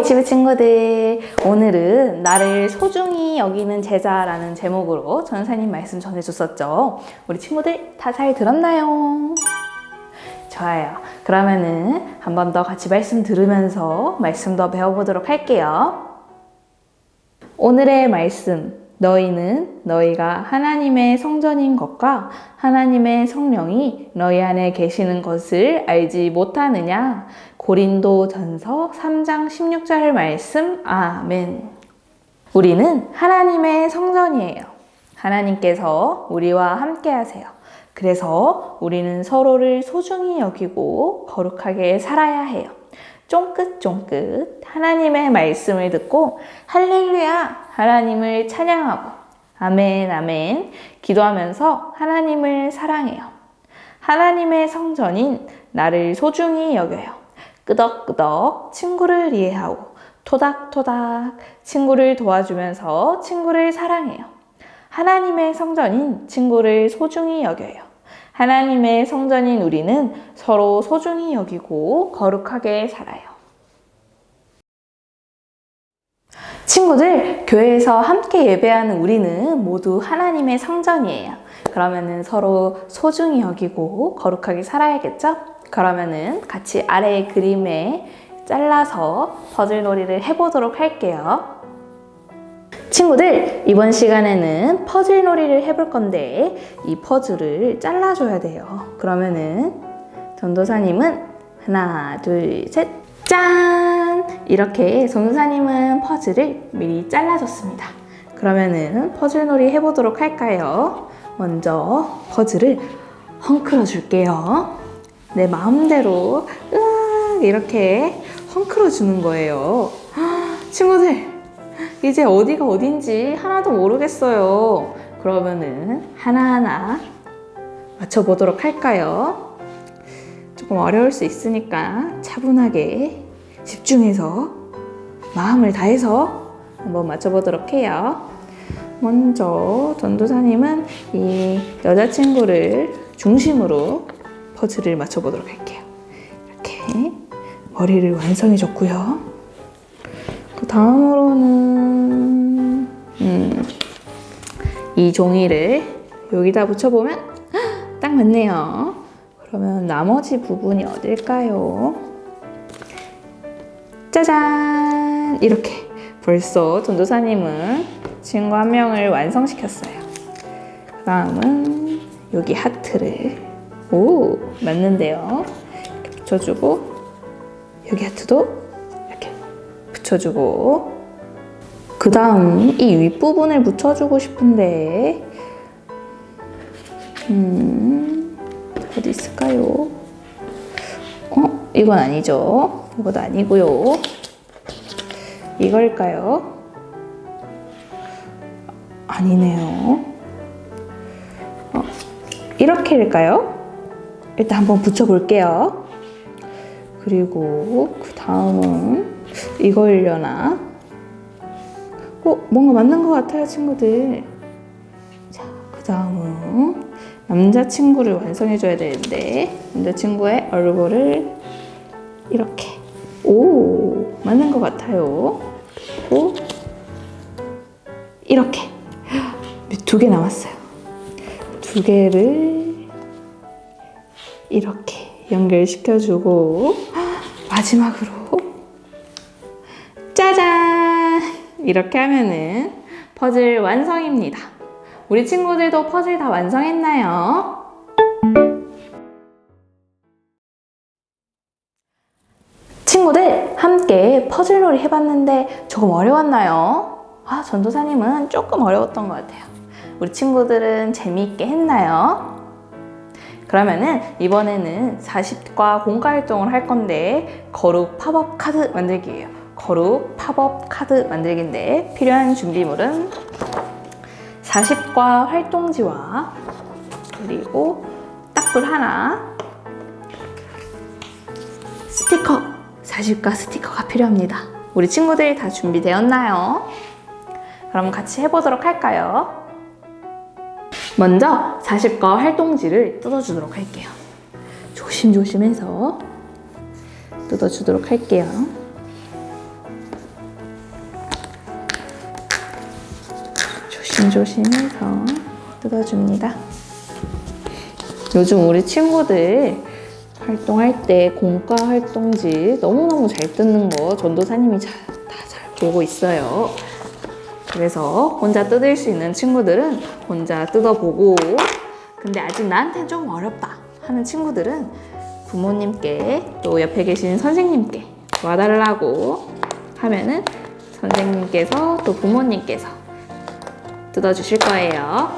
이치부 친구들. 오늘은 나를 소중히 여기는 제자라는 제목으로 전사님 말씀 전해줬었죠. 우리 친구들 다 잘 들었나요? 좋아요. 그러면은 한 번 더 같이 말씀 들으면서 말씀 더 배워보도록 할게요. 오늘의 말씀 너희는 너희가 하나님의 성전인 것과 하나님의 성령이 너희 안에 계시는 것을 알지 못하느냐? 고린도 전서 3장 16절 말씀, 아멘. 우리는 하나님의 성전이에요. 하나님께서 우리와 함께 하세요. 그래서 우리는 서로를 소중히 여기고 거룩하게 살아야 해요. 쫑긋쫑긋 하나님의 말씀을 듣고 할렐루야 하나님을 찬양하고 아멘 아멘 기도하면서 하나님을 사랑해요. 하나님의 성전인 나를 소중히 여겨요. 끄덕끄덕 친구를 이해하고 토닥토닥 친구를 도와주면서 친구를 사랑해요. 하나님의 성전인 친구를 소중히 여겨요. 하나님의 성전인 우리는 서로 소중히 여기고 거룩하게 살아요. 친구들, 교회에서 함께 예배하는 우리는 모두 하나님의 성전이에요. 그러면은 서로 소중히 여기고 거룩하게 살아야겠죠? 그러면은 같이 아래 그림에 잘라서 퍼즐 놀이를 해보도록 할게요. 친구들, 이번 시간에는 퍼즐 놀이를 해볼 건데 이 퍼즐을 잘라줘야 돼요. 그러면은 전도사님은 하나, 둘, 셋, 짠! 이렇게 전도사님은 퍼즐을 미리 잘라줬습니다. 그러면은 퍼즐 놀이 해보도록 할까요? 먼저 퍼즐을 헝클어 줄게요. 내 마음대로 으악 이렇게 헝클어 주는 거예요. 친구들, 이제 어디가 어딘지 하나도 모르겠어요. 그러면은 하나하나 맞춰보도록 할까요? 조금 어려울 수 있으니까 차분하게 집중해서 마음을 다해서 한번 맞춰보도록 해요. 먼저 전도사님은 이 여자친구를 중심으로 퍼즐을 맞춰보도록 할게요. 이렇게 머리를 완성해 줬고요. 그 다음으로는 음, 이 종이를 여기다 붙여보면 딱 맞네요. 그러면 나머지 부분이 어딜까요? 짜잔! 이렇게 벌써 전도사님은 친구 한 명을 완성시켰어요. 그 다음은 여기 하트를 오 맞는데요. 이렇게 붙여주고 여기 하트도 붙여주고 그 다음 이 윗부분을 붙여주고 싶은데 음 어디 있을까요? 어? 이건 아니죠. 이것도 아니고요. 이걸까요? 아니네요. 어, 이렇게일까요? 일단 한번 붙여볼게요. 그리고 그 다음은 이거려나? 어, 뭔가 맞는 것 같아요, 친구들. 자, 그 다음은 남자친구를 완성해줘야 되는데, 남자친구의 얼굴을 이렇게. 오, 맞는 것 같아요. 그리고 이렇게. 두 개 남았어요. 두 개를 이렇게 연결시켜주고, 마지막으로 이렇게 하면은 퍼즐 완성입니다. 우리 친구들도 퍼즐 다 완성했나요? 친구들 함께 퍼즐놀이 해봤는데 조금 어려웠나요? 아, 전도사님은 조금 어려웠던 것 같아요. 우리 친구들은 재미있게 했나요? 그러면은 이번에는 40과 공과 활동을 할 건데 거룩 팝업 카드 만들기예요. 거룩 팝업 카드 만들기인데 필요한 준비물은 40과 활동지와 그리고 딱불 하나 스티커 40과 스티커가 필요합니다. 우리 친구들이 다 준비되었나요? 그럼 같이 해보도록 할까요? 먼저 40과 활동지를 뜯어주도록 할게요. 조심조심해서 뜯어주도록 할게요. 조심조심해서 뜯어줍니다. 요즘 우리 친구들 활동할 때 공과 활동지 너무너무 잘 뜯는 거 전도사님이 다잘 보고 있어요. 그래서 혼자 뜯을 수 있는 친구들은 혼자 뜯어보고 근데 아직 나한테는 좀 어렵다 하는 친구들은 부모님께 또 옆에 계신 선생님께 와달라고 하면은 선생님께서 또 부모님께서 뜯어주실 거예요.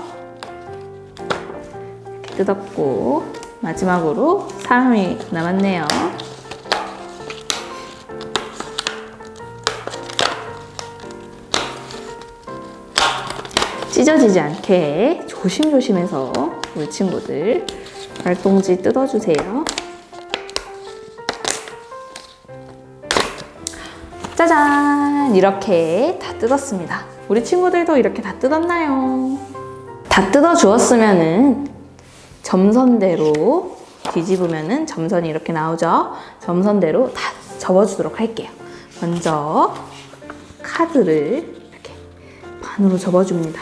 이렇게 뜯었고 마지막으로 사람이 남았네요. 찢어지지 않게 조심조심해서 우리 친구들 발동지 뜯어주세요. 짜잔! 이렇게 다 뜯었습니다. 우리 친구들도 이렇게 다 뜯었나요? 다 뜯어 주었으면은 점선대로 뒤집으면은 점선이 이렇게 나오죠? 점선대로 다 접어주도록 할게요. 먼저 카드를 이렇게 반으로 접어줍니다.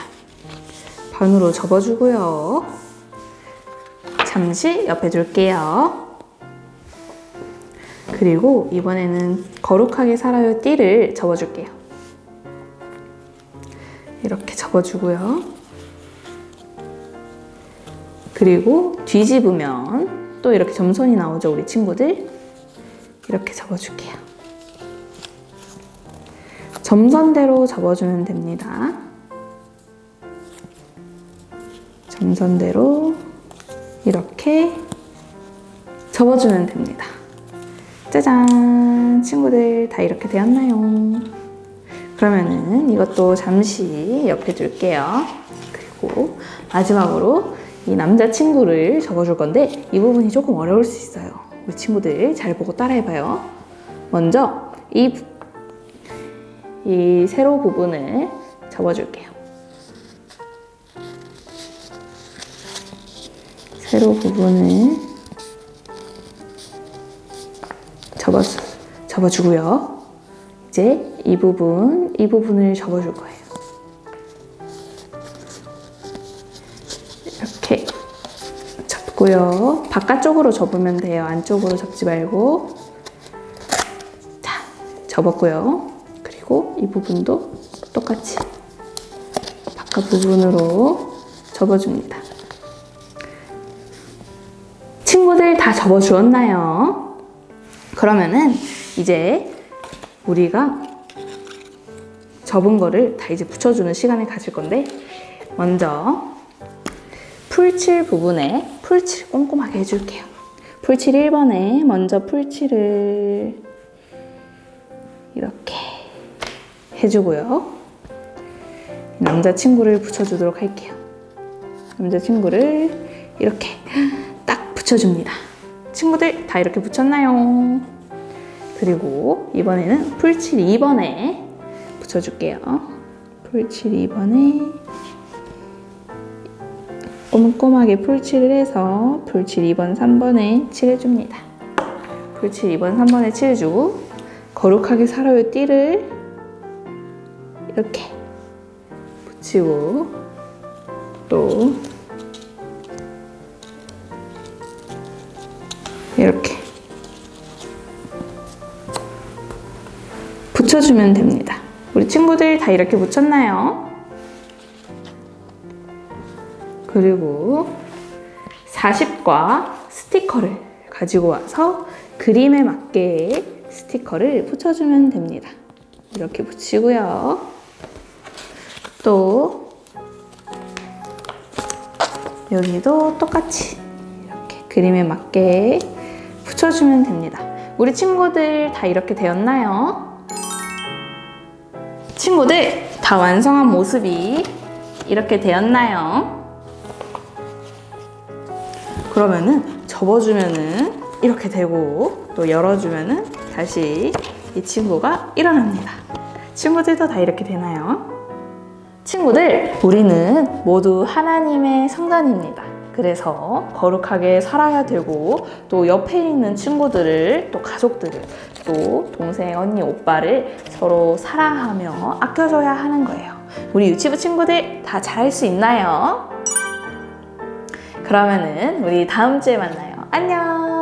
반으로 접어주고요. 잠시 옆에 둘게요. 그리고 이번에는 거룩하게 살아요 띠를 접어줄게요. 이렇게 접어주고요. 그리고 뒤집으면 또 이렇게 점선이 나오죠, 우리 친구들. 이렇게 접어줄게요. 점선대로 접어주면 됩니다. 점선대로 이렇게 접어주면 됩니다. 짜잔! 친구들 다 이렇게 되었나요? 그러면은 이것도 잠시 옆에 둘게요. 그리고 마지막으로 이 남자친구를 적어줄 건데 이 부분이 조금 어려울 수 있어요. 우리 친구들 잘 보고 따라해봐요. 먼저 이, 부- 이 세로 부분을 접어줄게요. 세로 부분을 접어, 접어주고요. 이제 이 부분, 이 부분을 접어줄 거예요. 이렇게 접고요. 바깥쪽으로 접으면 돼요. 안쪽으로 접지 말고. 자, 접었고요. 그리고 이 부분도 똑같이 바깥 부분으로 접어줍니다. 친구들 다 접어주었나요? 그러면은 이제 우리가 접은 거를 다 이제 붙여주는 시간을 가질 건데 먼저 풀칠 부분에 풀칠 꼼꼼하게 해줄게요. 풀칠 1번에 먼저 풀칠을 이렇게 해주고요. 남자친구를 붙여주도록 할게요. 남자친구를 이렇게 딱 붙여줍니다. 친구들 다 이렇게 붙였나요? 그리고 이번에는 풀칠 2번에 붙여줄게요. 풀칠 2번에 꼼꼼하게 풀칠을 해서 풀칠 2번, 3번에 칠해줍니다. 풀칠 2번, 3번에 칠해주고 거룩하게 살아요 띠를 이렇게 붙이고 또 이렇게 붙여주면 됩니다. 우리 친구들 다 이렇게 붙였나요? 그리고 40과 스티커를 가지고 와서 그림에 맞게 스티커를 붙여주면 됩니다. 이렇게 붙이고요. 또 여기도 똑같이 이렇게 그림에 맞게 붙여주면 됩니다. 우리 친구들 다 이렇게 되었나요? 친구들 다 완성한 모습이 이렇게 되었나요? 그러면은 접어주면은 이렇게 되고 또 열어주면은 다시 이 친구가 일어납니다. 친구들도 다 이렇게 되나요? 친구들, 우리는 모두 하나님의 성전입니다. 그래서 거룩하게 살아야 되고 또 옆에 있는 친구들을 또 가족들을 또 동생, 언니, 오빠를 서로 사랑하며 아껴줘야 하는 거예요. 우리 유치부 친구들 다 잘할 수 있나요? 그러면은 우리 다음 주에 만나요. 안녕!